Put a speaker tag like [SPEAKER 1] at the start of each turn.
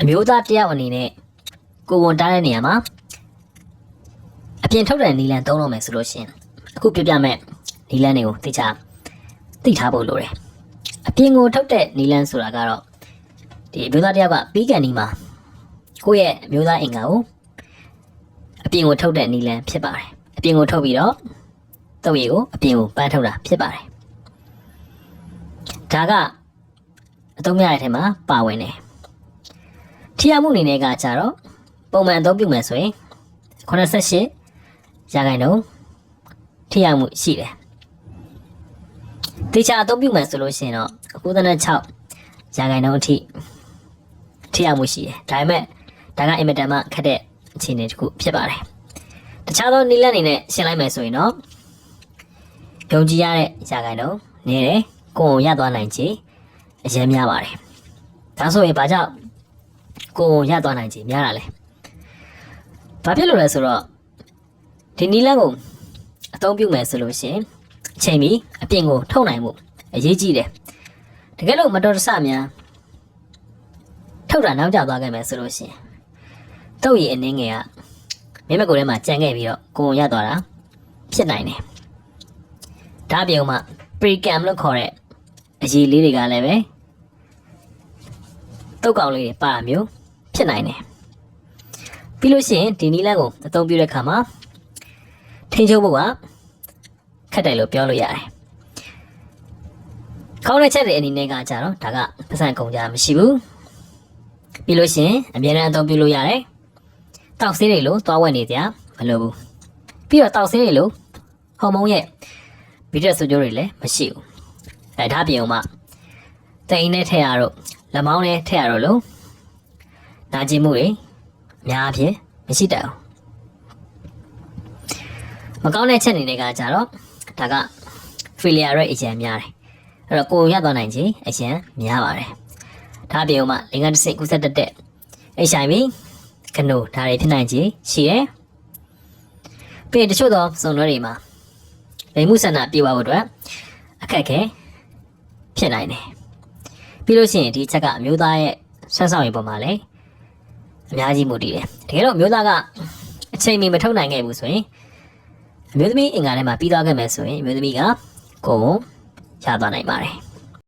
[SPEAKER 1] အမျိုးသားတယောက်အနေနဲ့ကိုဝန်တားတဲ့နေရာမှာအပြင်ထုတ်တဲ့နီလန်သုံးလို့မယ်ဆိုလို့ရှရင်အခုပြပြမဲ့နီလန်တွေကိုသိချာသိထားဖို့လိုတယ်အပြင်ကိုထုတ်တဲ့နီလန်ဆိုတာကတော့ဒီအမျိုးသားတယောက်ကပြီးကန်ဒီမှာကိုယ့်ရဲ့အမျိုးသားအင်္ဂါကိုအပြင်ကိုထုတ်တဲ့နီလန်ဖြစ်ပါတယ်အပြင်ကိုထုတ်ပြီးတော့တုပ်ရည်ကိုအပြင်ကိုပန်းထုတ်တာဖြစ်ပါတယ်ဒါကအသုံးရတဲ့ထဲမှာပါဝင်တယ် ထီရမှုအနေနဲ့ကကြတော့ပုံမှန်အသုံးပြုမယ်ဆိုရင်88ရာခိုင်နှုန်းထီရမှုရှိတယ်။တေချာအသုံးပြုမယ်ဆိုလို့ရှိရင်တော့96ရာခိုင်နှုန်းအထိထီရမှုရှိတယ်။ဒါပေမဲ့ဒါကအင်မတန်မှခက်တဲ့အခြေအနေတစ်ခုဖြစ်ပါတယ်။တခြားသောနည်းလမ်းတွေနဲ့ရှင်းလိုက်မယ်ဆိုရင်တော့ယုံကြည်ရတဲ့ရာခိုင်နှုန်းနည်းတယ်။ကိုယ်ကိုရသွားနိုင်ခြေအရင်များပါတယ်။ဒါဆိုရင်ဘာကြောင့် ကိုယ်ရသွားနိုင်ခြင်းများတာလဲ။ဘာဖြစ်လို့လဲဆိုတော့ဒီနီလန်းကိုအသုံးပြုမယ်ဆိုလို့ရှရင်အချိန်မီအပြင်ကိုထုတ်နိုင်မှုအရေးကြီးတယ်။တကယ်လို့မတော်တဆများထုတ်တာနောက်ကျသွားခဲ့မယ်ဆိုလို့ရှရင်တုတ်ရည်အနှင်းငယ်ကမျက်မှောက်ကိုယ်ထဲမှာကြံခဲ့ပြီးတော့ကိုယ်ရသွားတာဖြစ်နိုင်တယ်။ဒါအပြင်မှာ pre-cam လို့ခေါ်တဲ့အရေးလေးတွေကလည်းပဲ တုတ်ကောင်လေးတွေပါမျိုးဖြစ်နိုင်တယ်ပြီးလို့ရှိရင်ဒီနီလန်းကိုအသုံးပြုတဲ့အခါမှာထိန်းချုပ်ဖို့ကခက်တယ်လို့ပြောလို့ရတယ်ခေါင်းနဲ့ချက်တဲ့အနေနဲ့ကကြတော့ဒါကပတ်စံကုန်ကြမရှိဘူးပြီးလို့ရှိရင်အမြဲတမ်းအသုံးပြုလို့ရတယ်တောက်ဆေးတွေလို့သွားဝက်နေကြမလိုဘူးပြီးတော့တောက်ဆေးတွေလို့ဟော်မုန်းရဲ့ဗီဒီယိုဆိုကြတွေလည်းမရှိဘူးအဲဒါပြင်အောင်မှတိန်နဲ့ထည့်ရတော့ လက်မောင်းနဲ့ထည့်ရတော့လို့နာကျင်မှုတွေအများအပြားမရှိတတ်ဘူးမကောင်းတဲ့ချက်အနေနဲ့ကကြတော့ဒါက failure rate အရင်များတယ်အဲ့တော့ကိုယ်ရသွားနိုင်ခြင်းအရင်များပါတယ်ဒါအပြင်မှာလင်္ကာတစ်စိတ်ကူးဆက်တတ်တဲ့ HIV ကနိုဒါတွေဖြစ်နိုင်ခြင်းရှိတယ်ပြီးရင်တချို့သောစုံတွဲတွေမှာလိမ်မှုဆန္ဒပြေဝဖို့အတွက်အခက်အခဲဖြစ်နိုင်တယ် ပြီးလို့ရှိရင်ဒီချက်ကအမျိုးသားရဲ့ဆွမ်းဆောင်ရည်ပေါ်မှာလည်းအများကြီးမူတည်တယ်တကယ်တော့အမျိုးသားကအချိန်မီမထုတ်နိုင်ခဲ့ဘူးဆိုရင်အမျိုးသမီးအင်္ဂါထဲမှာပြီးသွားခဲ့မယ်ဆိုရင်အမျိုးသမီးကကိုယ်ကိုရသွားနိုင်ပါတယ်